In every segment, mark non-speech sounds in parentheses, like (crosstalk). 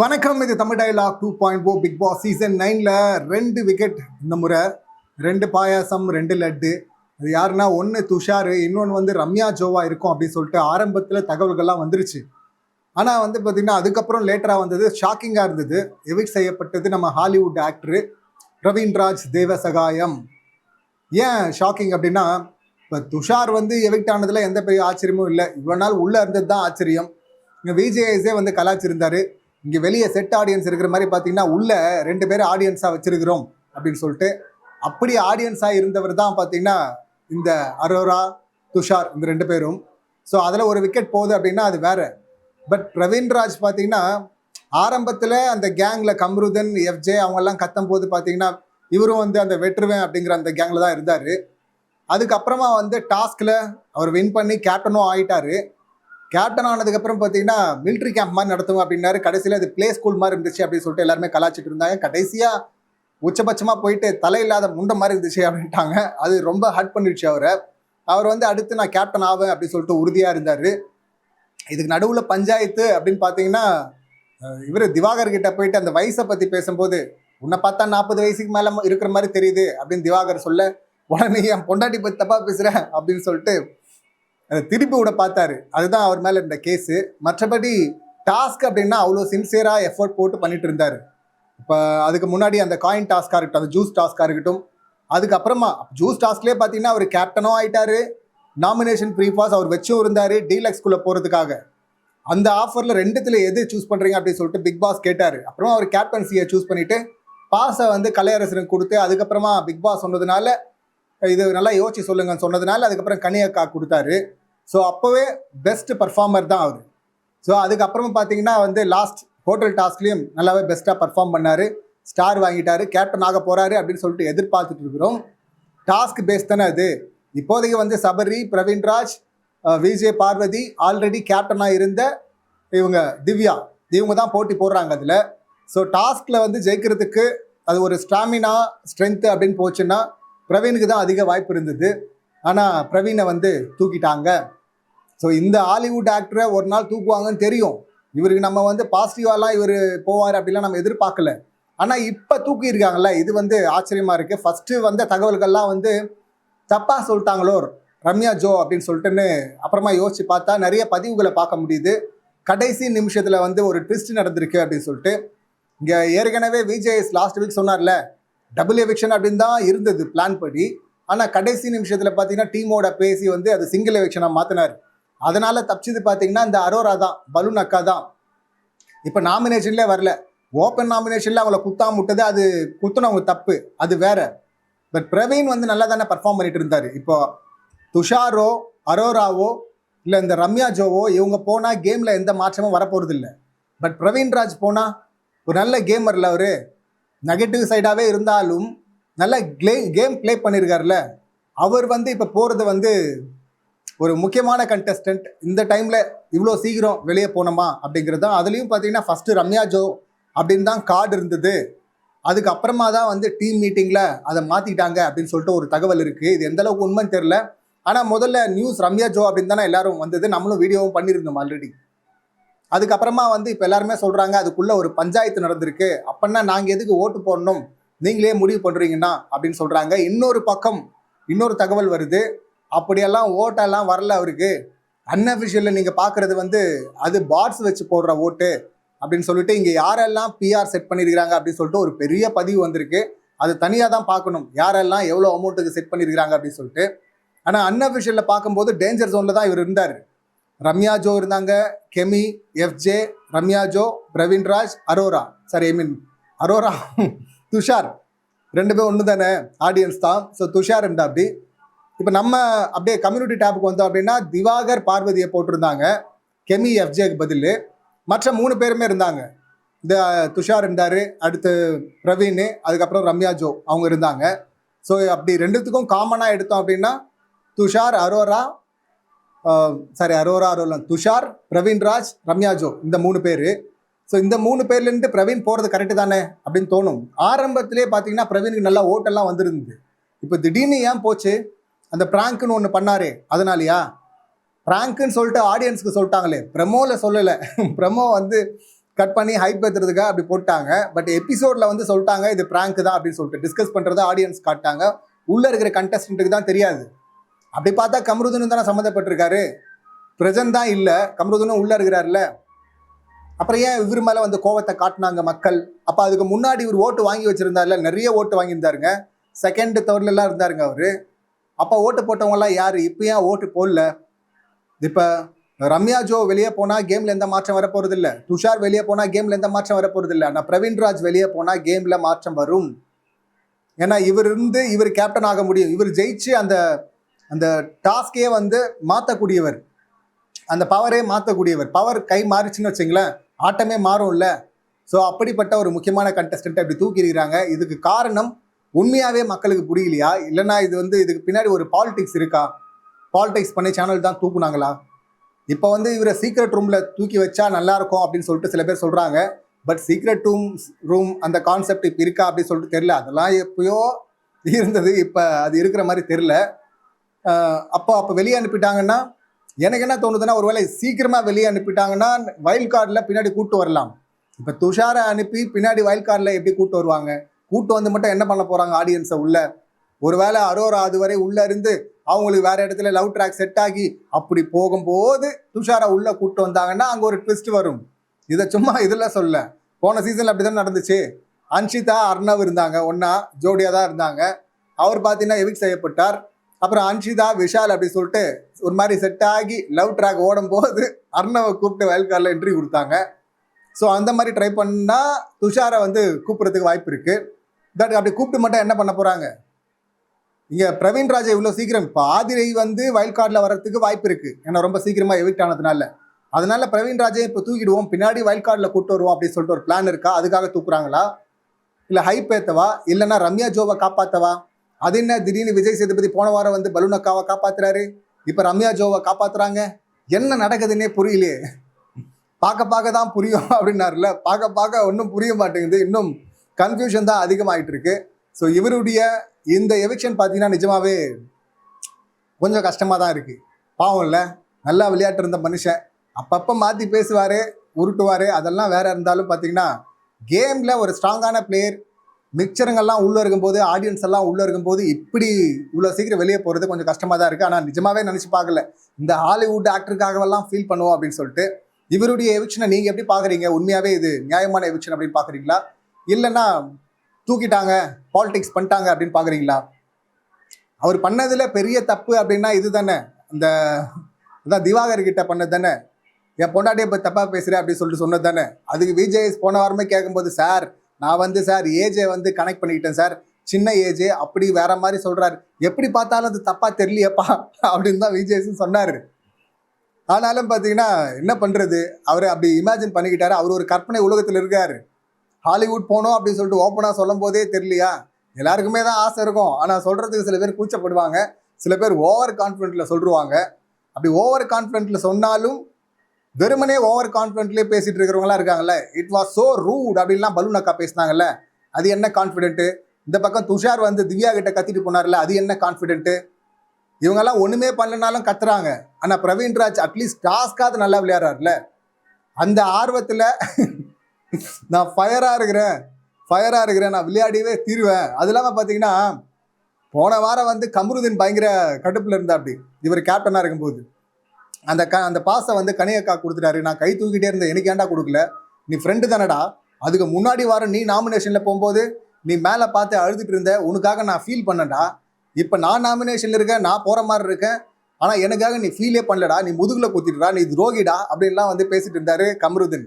வணக்கம் இது Tamil dialogue two point O Bigg Boss season நைனில் ரெண்டு விக்கெட் இந்த முறை. ரெண்டு பாயாசம் ரெண்டு லட்டு. அது யாருன்னா ஒன்று துஷார் இன்னொன்று வந்து ரம்யா ஜோவா இருக்கும் அப்படின்னு சொல்லிட்டு ஆரம்பத்தில் தகவல்கள்லாம் வந்துருச்சு. ஆனால் வந்து பார்த்திங்கன்னா அதுக்கப்புறம் லேட்டராக வந்தது ஷாக்கிங்காக இருந்தது. எவிக் செய்யப்பட்டது நம்ம ஹாலிவுட் ஆக்டரு ரவீன்ராஜ் தேவசகாயம். ஏன் ஷாக்கிங் அப்படின்னா இப்போ துஷார் வந்து எவிக்ட் ஆனதில் எந்த பெரிய ஆச்சரியமும் இல்லை. இவ்வளோ நாள் உள்ளே இருந்தது தான் ஆச்சரியம். இங்கே விஜேஎஸே வந்து கலாச்சிருந்தார். இங்கே வெளியே செட் ஆடியன்ஸ் இருக்கிற மாதிரி பார்த்தீங்கன்னா உள்ள ரெண்டு பேரும் ஆடியன்ஸாக வச்சிருக்கிறோம் அப்படின்னு சொல்லிட்டு அப்படி ஆடியன்ஸாக இருந்தவர் தான் பார்த்தீங்கன்னா இந்த அரோரா துஷார் இந்த ரெண்டு பேரும். ஸோ அதில் ஒரு விக்கெட் போகுது அப்படின்னா அது வேற. பட் பிரவீன்ராஜ் பார்த்தீங்கன்னா ஆரம்பத்தில் அந்த கேங்கில் கம்ருதன் எஃப்ஜே அவங்கெல்லாம் கத்தும் போது பார்த்தீங்கன்னா இவரும் வந்து அந்த வெற்றுவேன் அப்படிங்கிற அந்த கேங்கில் தான் இருந்தார். அதுக்கப்புறமா வந்து டாஸ்கில் அவர் வின் பண்ணி கேப்டனும் ஆயிட்டாரு. கேப்டன் ஆனதுக்கப்புறம் பார்த்தீங்கன்னா மிலிட்ரி கேம்ப் மாதிரி நடத்துவோம் அப்படின்னாரு. கடைசியில் அது ப்ளே ஸ்கூல் மாதிரி இருந்துச்சு அப்படின்னு சொல்லிட்டு எல்லாருமே கலாச்சிட்டு இருந்தாங்க. கடைசியாக உச்சபட்சமாக போயிட்டு தலை இல்லாத முண்டை மாதிரி இருந்துச்சு அப்படின்ட்டாங்க. அது ரொம்ப ஹர்ட் பண்ணிடுச்சு அவரை. அவர் வந்து அடுத்து நான் கேப்டன் ஆவேன் அப்படின்னு சொல்லிட்டு உறுதியாக இருந்தார். இதுக்கு நடுவில் பஞ்சாயத்து அப்படின்னு பார்த்தீங்கன்னா இவர் திவாகர் கிட்ட போயிட்டு அந்த வயசை பற்றி பேசும்போது உன்னை பார்த்தா நாற்பது வயசுக்கு மேலே இருக்கிற மாதிரி தெரியுது அப்படின்னு திவாகர் சொல்ல உடனே என் பொண்டாட்டி பற்றி தப்பாக பேசுகிறேன் அப்படின்னு சொல்லிட்டு அதை திருப்பி விட பார்த்தாரு. அதுதான் அவர் மேலே இருந்த கேஸு. மற்றபடி டாஸ்க் அப்படின்னா அவ்வளோ சின்சியராக எஃபோர்ட் போட்டு பண்ணிட்டு இருந்தார். இப்போ அதுக்கு முன்னாடி அந்த காயின் டாஸ்க்காக இருக்கட்டும் அந்த ஜூஸ் டாஸ்க்காக இருக்கட்டும் அதுக்கப்புறமா ஜூஸ் டாஸ்க்லேயே பார்த்தீங்கன்னா அவர் கேப்டனும் ஆயிட்டாரு. நாமினேஷன் ப்ரீ பாஸ் அவர் வச்சும் இருந்தார் டீலக்ஸ்குள்ளே போகிறதுக்காக அந்த ஆஃபரில் ரெண்டுத்தில் எது சூஸ் பண்ணுறீங்க அப்படின்னு சொல்லிட்டு பிக் பாஸ் கேட்டார். அப்புறமா அவர் கேப்டன்சியை சூஸ் பண்ணிவிட்டு பாஸை வந்து கலையரசனுக்கு கொடுத்து அதுக்கப்புறமா பிக் பாஸ் சொன்னதுனால இது நல்லா யோசிச்சு சொல்லுங்கன்னு சொன்னதுனால அதுக்கப்புறம் கனியக்கா கொடுத்தாரு. ஸோ அப்போவே பெஸ்ட் பர்ஃபார்மர் தான் அவர். ஸோ அதுக்கப்புறமா பார்த்தீங்கன்னா வந்து லாஸ்ட் ஹோட்டல் டாஸ்க்லேயும் நல்லாவே பெஸ்ட்டாக பர்ஃபார்ம் பண்ணார். ஸ்டார் வாங்கிட்டாரு. கேப்டன் ஆக போகிறாரு அப்படின்னு சொல்லிட்டு எதிர்பார்த்துட்டு இருக்கிறோம். டாஸ்க் பேஸ் தானே அது. இப்போதைக்கு வந்து சபரி பிரவீன்ராஜ் விஜய் பார்வதி ஆல்ரெடி கேப்டனாக இருந்த இவங்க திவ்யா. இவங்க தான் போட்டி போடுறாங்க அதில். ஸோ டாஸ்கில் வந்து ஜெயிக்கிறதுக்கு அது ஒரு ஸ்டாமினா ஸ்ட்ரென்த்து அப்படின்னு போச்சுன்னா பிரவீனுக்கு தான் அதிக வாய்ப்பு இருந்தது. ஆனால் பிரவீனை வந்து தூக்கிட்டாங்க. ஸோ இந்த ஹாலிவுட் ஆக்டரை ஒரு நாள் தூக்குவாங்கன்னு தெரியும். இவருக்கு நம்ம வந்து பாசிட்டிவாலாம் இவர் போவார் அப்படிலாம் நம்ம எதிர்பார்க்கல. ஆனால் இப்போ தூக்கியிருக்காங்கல்ல இது வந்து ஆச்சரியமாக இருக்குது ஃபஸ்ட்டு வந்த தகவல்கள்லாம் வந்து தப்பாக சொல்லிட்டாங்களோ ரம்யா ஜோ அப்படின்னு சொல்லிட்டுன்னு அப்புறமா யோசிச்சு பார்த்தா நிறைய பதிவுகளை பார்க்க முடியுது. கடைசி நிமிஷத்தில் வந்து ஒரு ட்விஸ்ட் நடந்திருக்கு அப்படின்னு சொல்லிட்டு. இங்கே ஏற்கனவே விஜேஎஸ் லாஸ்ட் வீக் சொன்னார்ல டபுள் எவிக்ஷன் அப்படின்னு தான் இருந்தது பிளான் படி. ஆனால் கடைசி நிமிஷத்தில் பார்த்தீங்கன்னா டீமோட பேசி வந்து அது சிங்கிள் எவிக்ஷனாக மாற்றினார் அதனால் தப்பிச்சது பார்த்தீங்கன்னா இந்த அரோரா தான் பலூன் அக்கா தான். இப்போ நாமினேஷன்லேயே வரல. ஓப்பன் நாமினேஷனில் அவங்கள குத்தாம விட்டது அது குத்துனவங்க தப்பு அது வேற. பட் பிரவீன் வந்து நல்லா தானே பர்ஃபார்ம் பண்ணிட்டு இருந்தார். இப்போ துஷாரோ அரோராவோ இல்லை இந்த ரம்யா ஜோவோ இவங்க போனால் கேமில் எந்த மாற்றமும் வரப்போகிறது இல்லை பட் பிரவீன்ராஜ் போனால் ஒரு நல்ல கேமர்ல அவர் நெகட்டிவ் சைடாகவே இருந்தாலும் நல்லா க்ளே கேம் ப்ளே பண்ணியிருக்காருல அவர் வந்து இப்போ போகிறது வந்து ஒரு முக்கியமான கண்டஸ்டன்ட் இந்த டைமில் இவ்வளோ சீக்கிரம் வெளியே போனோமா அப்படிங்கிறது தான் அதுலேயும் பார்த்தீங்கன்னா ஃபஸ்ட்டு ரம்யா ஜோ அப்படின்னு தான் கார்டு இருந்தது. அதுக்கப்புறமா தான் வந்து டீம் மீட்டிங்கில் அதை மாற்றிட்டாங்க அப்படின்னு சொல்லிட்டு ஒரு தகவல் இருக்குது இது எந்த அளவுக்கு உண்மைன்னு தெரில ஆனால் முதல்ல நியூஸ் ரம்யா ஜோ அப்படின்னு தானே எல்லாரும் வந்தது. நம்மளும் வீடியோவும் பண்ணியிருந்தோம் ஆல்ரெடி அதுக்கப்புறமா வந்து இப்போ எல்லாருமே சொல்கிறாங்க அதுக்குள்ளே ஒரு பஞ்சாயத்து நடந்திருக்கு. அப்படின்னா நாங்கள் எதுக்கு ஓட்டு போடணும்? நீங்களே முடிவு பண்ணுறீங்கன்னா அப்படின்னு சொல்கிறாங்க இன்னொரு பக்கம் இன்னொரு தகவல் வருது. அப்படியெல்லாம் ஓட்டெல்லாம் வரல அவருக்கு. அன்அஃபிஷியலில் நீங்கள் பார்க்குறது வந்து அது பாட்ஸ் வச்சு போடுற ஓட்டு அப்படின்னு சொல்லிட்டு இங்கே யாரெல்லாம் பிஆர் செட் பண்ணியிருக்கிறாங்க அப்படின்னு சொல்லிட்டு ஒரு பெரிய பதிவு வந்திருக்கு. அது தனியாக தான் பார்க்கணும் யாரெல்லாம் எவ்வளோ அமௌண்ட்டுக்கு செட் பண்ணியிருக்கிறாங்க அப்படின்னு சொல்லிட்டு. ஆனால் அன்அஃபிஷியலில் பார்க்கும்போது டேஞ்சர் ஜோனில் தான் இவர் இருந்தார். ரம்யா ஜோ இருந்தாங்க. Kemy FJ Ramya Jo Praveenraj Aurora. Sorry I mean Aurora (laughs) Tushar. ரெண்டு பேரும் ஒன்று தானே ஆடியன்ஸ் தான். ஸோ துஷார் இருந்தா அப்படி இப்போ நம்ம அப்படியே கம்யூனிட்டி டேப்புக்கு வந்தோம் அப்படின்னா திவாகர் பார்வதியை போட்டிருந்தாங்க. கெமி எஃப்ஜேக்கு பதில். மற்ற மூணு பேருமே இருந்தாங்க. இந்த துஷார் இருந்தார் அடுத்து பிரவீன் அதுக்கப்புறம் ரம்யா ஜோ அவங்க இருந்தாங்க. ஸோ அப்படி ரெண்டுத்துக்கும் காமனாக எடுத்தோம் அப்படின்னா துஷார் அரோரா சாரி அரோரா அரோலன் துஷார் பிரவீன்ராஜ் ரம்யா ஜோ. இந்த மூணு பேர். ஸோ இந்த மூணு பேர்லேருந்து பிரவீன் போகிறது கரெக்டு தானே அப்படின்னு தோணும். ஆரம்பத்திலே பார்த்தீங்கன்னா பிரவீனுக்கு நல்லா ஓட்டெல்லாம் வந்திருந்தது. இப்போ திடீர்னு ஏன் போச்சு? அந்த ப்ராங்க்னு ஒன்று பண்ணாரே. அதனாலயா? ப்ராங்க்னு சொல்லிட்டு ஆடியன்ஸ்க்கு சொல்லிட்டாங்களே. ப்ரமோவில் சொல்லலை. (laughs) ப்ரமோ வந்து கட் பண்ணி ஹைப் ஏற்றுறதுக்காக அப்படி போட்டாங்க. பட் எபிசோடில் வந்து சொல்லிட்டாங்க இது பிராங்க் தான் அப்படின்னு சொல்லிட்டு. டிஸ்கஸ் பண்ணுறதை ஆடியன்ஸ் காட்டாங்க உள்ளே இருக்கிற கண்டஸ்டண்ட்டுக்கு தான் தெரியாது. அப்படி பார்த்தா கமருதனும் தானே சம்மந்தப்பட்டிருக்காரு? பிரசன் தான் இல்லை. கமருதனும் உள்ளே இருக்கிறார்ல அப்புறம் ஏன் இவர் மேலே வந்து கோவத்தை காட்டினாங்க மக்கள்? அப்போ அதுக்கு முன்னாடி இவர் ஓட்டு வாங்கி வச்சுருந்தார்ல. நிறைய ஓட்டு வாங்கியிருந்தாருங்க. செகண்ட் தேர்ட்ல இருந்தாருங்க அவர். அப்போ ஓட்டு போட்டவங்கலாம் யார்? இப்போ ஏன் ஓட்டு போடல? இப்போ ரம்யா ஜோ வெளியே போனால் கேமில் எந்த மாற்றம் வரப்போகிறது இல்லை துஷார் வெளியே போனால் கேமில் எந்த மாற்றம் வரப்போகிறதில்ல நான் இல்ல பிரவீன்ராஜ் வெளியே போனால் கேமில் மாற்றம் வரும். ஏன்னா இவர் இருந்து இவர் கேப்டன் ஆக முடியும். இவர் ஜெயிச்சு அந்த அந்த டாஸ்கே வந்து மாற்றக்கூடியவர் அந்த பவரே மாற்றக்கூடியவர் பவர் கை மாறிச்சுன்னு வச்சுங்களேன் ஆட்டமே மாறும்ல. ஸோ அப்படிப்பட்ட ஒரு முக்கியமான கண்டஸ்டன்ட் அப்படி தூக்கிடுறாங்க இதுக்கு காரணம் உண்மையாகவே மக்களுக்கு புரியலையா? இல்லைன்னா இது வந்து இதுக்கு பின்னாடி ஒரு பாலிடிக்ஸ் இருக்கா? பாலிடிக்ஸ் பண்ணி சேனல் தான் தூக்குனாங்களா? இப்போ வந்து இவரை சீக்ரெட் ரூமில் தூக்கி வச்சா நல்லாயிருக்கும் அப்படின்னு சொல்லிட்டு சில பேர் சொல்கிறாங்க பட் சீக்ரெட் ரூம் ரூம் அந்த கான்செப்ட் இப்போ இருக்கா அப்படின்னு சொல்லிட்டு தெரியல. அதெல்லாம் எப்பயோ இருந்தது. இப்போ அது இருக்கிற மாதிரி தெரில அப்போ அப்போ வெளியே அனுப்பிட்டாங்கன்னா எனக்கு என்ன தோணுதுன்னா ஒருவேளை சீக்கிரமாக வெளியே அனுப்பிட்டாங்கன்னா வயல் கார்டில் பின்னாடி கூட்டு வரலாம். இப்போ துஷாரை அனுப்பி பின்னாடி வயல் கார்டில் எப்படி கூட்டு வருவாங்க? கூட்டு வந்து மட்டும் என்ன பண்ண போகிறாங்க ஆடியன்ஸை உள்ள? ஒருவேளை அரோரா அது வரை உள்ள இருந்து அவங்களுக்கு வேற இடத்துல லவ் ட்ராக் செட் ஆகி அப்படி போகும்போது துஷாரை உள்ள கூட்டு வந்தாங்கன்னா அங்கே ஒரு ட்விஸ்ட் வரும். இதை சும்மா இதில் சொல்ல. போன சீசன்ல அப்படிதான் நடந்துச்சு? அன்ஷிதா அர்ணவ் இருந்தாங்க. ஒன்றா ஜோடியாக தான் இருந்தாங்க. அவர் பார்த்தீங்கன்னா எவிக் செய்யப்பட்டார். அப்புறம் அன்ஷிதா விஷால் அப்படி சொல்லிட்டு ஒரு மாதிரி செட் ஆகி லவ் ட்ராக் ஓடும் போது அர்ணவை கூப்பிட்டு வயல் கார்டில் என்ட்ரி கொடுத்தாங்க. ஸோ அந்த மாதிரி ட்ரை பண்ணா துஷாரை வந்து கூப்பிட்றதுக்கு வாய்ப்பு இருக்கு. பட் அப்படி கூப்பிட்டு மட்டும் என்ன பண்ண போறாங்க? இங்க பிரவீன் ராஜா இவ்வளோ சீக்கிரம் இப்போ ஆதிரை வந்து வயல் கார்டில் வர்றதுக்கு வாய்ப்பு இருக்கு. ஏன்னா ரொம்ப சீக்கிரமா எவிக்ட் ஆனதுனால. அதனால பிரவீன் ராஜை இப்போ தூக்கிடுவோம் பின்னாடி வயல் கார்டில் கூட்டு வருவோம் அப்படின்னு சொல்லிட்டு ஒரு பிளான் இருக்கா? அதுக்காக தூக்குறாங்களா? இல்லை ஹைப் ஏத்தவா? இல்லைன்னா ரம்யா ஜோவை காப்பாத்தவா? அது என்ன? திடீர்னு விஜய் சேதுபதி போன வாரம் வந்து பலூன் அக்காவை காப்பாத்துறாரு. இப்போ ரம்யா ஜோவை காப்பாத்துறாங்க. என்ன நடக்குதுன்னே புரியலையே. பார்க்க பார்க்க தான் புரியும் (laughs) அப்படின்னாருல. பார்க்க பார்க்க ஒன்றும் புரிய மாட்டேங்குது. இன்னும் கன்ஃபியூஷன் தான் அதிகமாயிட்டு இருக்கு ஸோ இவருடைய இந்த எவிக்ஷன் பார்த்தீங்கன்னா நிஜமாவே கொஞ்சம் கஷ்டமாக தான் இருக்கு. பாவம் இல்லை. நல்லா விளையாட்டு இருந்த மனுஷன். அப்பப்போ மாற்றி பேசுவார் உருட்டுவார். அதெல்லாம் வேற இருந்தாலும் பார்த்தீங்கன்னா கேமில் ஒரு ஸ்ட்ராங்கான பிளேயர் மிக்சருங்கெல்லாம் உள்ளே இருக்கும்போது ஆடியன்ஸ் எல்லாம் உள்ளே இருக்கும்போது இப்படி இவ்வளோ சீக்கிரம் வெளியே போகிறது கொஞ்சம் கஷ்டமாக தான் இருக்குது ஆனால் நிஜமாகவே நினச்சி பார்க்கல. இந்த ஹாலிவுட் ஆக்டருக்காகவெல்லாம் ஃபீல் பண்ணுவோம் அப்படின்னு சொல்லிட்டு இவருடைய எவிக்ஷனை நீங்கள் எப்படி பார்க்குறீங்க? உண்மையாகவே இது நியாயமான எவிக்ஷன் அப்படின்னு பார்க்குறீங்களா? இல்லைன்னா தூக்கிட்டாங்க பாலிடிக்ஸ் பண்ணிட்டாங்க அப்படின்னு பார்க்குறீங்களா? அவர் பண்ணதில் பெரிய தப்பு அப்படின்னா இது தானே இந்த அதான் திவாகர் கிட்ட பண்ணது தானே. என் பொண்டாட்டியை இப்போ தப்பாக பேசுகிறேன் அப்படின்னு சொல்லிட்டு சொன்னது தானே. அதுக்கு விஜய் போன வாரமே கேட்கும்போது சார் நான் வந்து சார் ஏஜே வந்து கனெக்ட் பண்ணிக்கிட்டேன் சார். சின்ன ஏஜே அப்படி வேற மாதிரி சொல்றாரு. எப்படி பார்த்தாலும் அது தப்பா தெரியலையப்பா அப்படின்னு தான் விஜய் சொன்னாரு. ஆனாலும் பார்த்தீங்கன்னா என்ன பண்றது? அவர் அப்படி இமேஜின் பண்ணிக்கிட்டாரு. அவர் ஒரு கற்பனை உலகத்தில் இருக்காரு. ஹாலிவுட் போனோம் அப்படின்னு சொல்லிட்டு ஓப்பனாக சொல்லும் போதே தெரியலையா? எல்லாருக்குமே தான் ஆசை இருக்கும். ஆனால் சொல்றதுக்கு சில பேர் கூச்சப்படுவாங்க. சில பேர் ஓவர் கான்ஃபிடென்ட்ல சொல்லுவாங்க. அப்படி ஓவர் கான்ஃபிடென்ட்ல சொன்னாலும் வெறுமனே ஓவர் கான்ஃபிடென்ட்லேயே பேசிட்டு இருக்கிறவங்களாம் இருக்காங்கல்ல. இட் வாஸ் சோ ரூட் அப்படின்லாம் பலூன் அக்கா பேசினாங்கல்ல. அது என்ன கான்ஃபிடென்ட்டு இந்த பக்கம் துஷார் வந்து திவ்யா கிட்ட கத்திட்டு போனார்ல அது என்ன கான்ஃபிடென்ட்டு இவங்கெல்லாம் ஒன்றுமே பண்ணலனாலும் கத்துறாங்க. ஆனால் பிரவீன்ராஜ் அட்லீஸ்ட் டாஸ்க்காவது நல்லா விளையாடுறாருல அந்த ஆர்வத்தில் (laughs) நான் ஃபயராக இருக்கிறேன். ஃபயராக இருக்கிறேன். நான் விளையாடியவே தீருவேன். அது இல்லாமல் பார்த்தீங்கன்னா போன வாரம் வந்து கமருதீன் பயங்கர கடுப்பில் இருந்தா அப்படி இவர் கேப்டனாக இருக்கும்போது. அந்த க அந்த பாஸை வந்து கனியக்கா கொடுத்துட்டாரு. நான் கை தூக்கிட்டே இருந்தேன். எனக்கு ஏன்டா கொடுக்கல? நீ ஃப்ரெண்டு தானடா. அதுக்கு முன்னாடி வாரம் நீ நாமினேஷனில் போகும்போது நீ மேலே பார்த்து அழுதுட்டு இருந்த உனக்காக நான் ஃபீல் பண்ணடா இப்போ நான் நாமினேஷனில் இருக்கேன் நான் போகிற மாதிரி இருக்கேன். ஆனால் எனக்காக நீ ஃபீலே பண்ணலடா. நீ முதுகில் குத்திட்டுடா நீ துரோகிடா அப்படின்லாம் வந்து பேசிட்டு இருந்தாரு கமருதன்.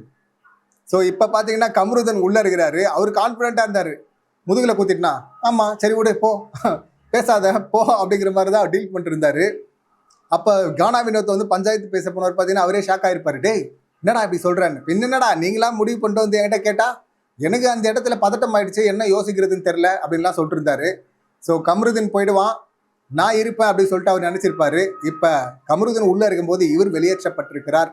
ஸோ இப்போ பார்த்தீங்கன்னா கமருதன் உள்ளே இருக்கிறாரு. அவர் கான்ஃபிடென்ட்டாக இருந்தார். முதுகில் குத்திட்டுனா ஆமாம் சரி விடு போ. பேசாத போ. அப்படிங்கிற மாதிரி தான் டீல் பண்ணிட்டு இருந்தாரு. அப்போ கானா வினோத் வந்து பஞ்சாயத்து பேச போனவர் பார்த்தீங்கன்னா அவரே ஷாக் ஆயிருப்பாரு. டேய் என்னடா இப்படி சொல்கிறேன்னு என்னடா நீங்களா முடிவு பண்ணிட்டு வந்து என்கிட்ட கேட்டால் எனக்கு அந்த இடத்துல பதட்டம் ஆயிடுச்சு என்ன யோசிக்கிறதுன்னு தெரில அப்படின்லாம் சொல்லிட்டு இருந்தாரு ஸோ கமருதீன் போயிடுவான். நான் இருப்பேன் அப்படின்னு சொல்லிட்டு அவர் நினச்சிருப்பாரு. இப்போ கமருதீன் உள்ளே இருக்கும்போது இவர் வெளியேற்றப்பட்டிருக்கிறார்.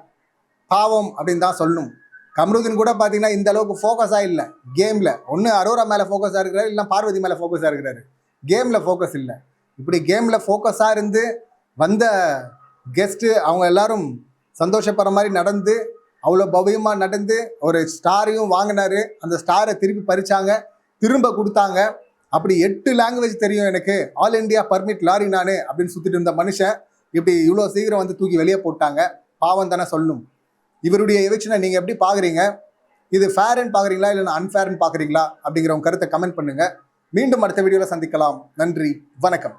பாவம் அப்படின்னு தான் சொல்லணும். கமருதீன் கூட பார்த்தீங்கன்னா இந்த அளவுக்கு ஃபோக்கஸாக இல்லை. கேமில் ஒன்று அரோரா மேலே ஃபோக்கஸாக இருக்கிறாரு இல்லை பார்வதி மேலே ஃபோக்கஸாக இருக்கிறாரு. கேமில் ஃபோக்கஸ் இல்லை. இப்படி கேமில் ஃபோக்கஸாக இருந்து வந்த கெஸ்ட்டு அவங்க எல்லாரும் சந்தோஷப்படுற மாதிரி நடந்து அவ்வளோ பவ்யமாக நடந்து ஒரு ஸ்டாரையும் வாங்கினார். அந்த ஸ்டாரை திருப்பி பறிச்சாங்க. திரும்ப கொடுத்தாங்க. அப்படி எட்டு லாங்குவேஜ் தெரியும் எனக்கு. ஆல் இந்தியா பர்மிட் லாரி நான் அப்படின்னு சுற்றிட்டு இருந்த மனுஷன் இப்படி இவ்வளோ சீக்கிரம் வந்து தூக்கி வெளியே போட்டாங்க. பாவம் தானே சொல்லணும். இவருடைய எவிக்ஷனை நீங்கள் எப்படி பார்க்குறீங்க இது ஃபேர்னு பார்க்குறீங்களா இல்லைன்னா அன்ஃபேர்னு பார்க்குறீங்களா அப்படிங்கிற உங்கள் கருத்தை கமெண்ட் பண்ணுங்க. மீண்டும் அடுத்த வீடியோவில் சந்திக்கலாம். நன்றி. வணக்கம்.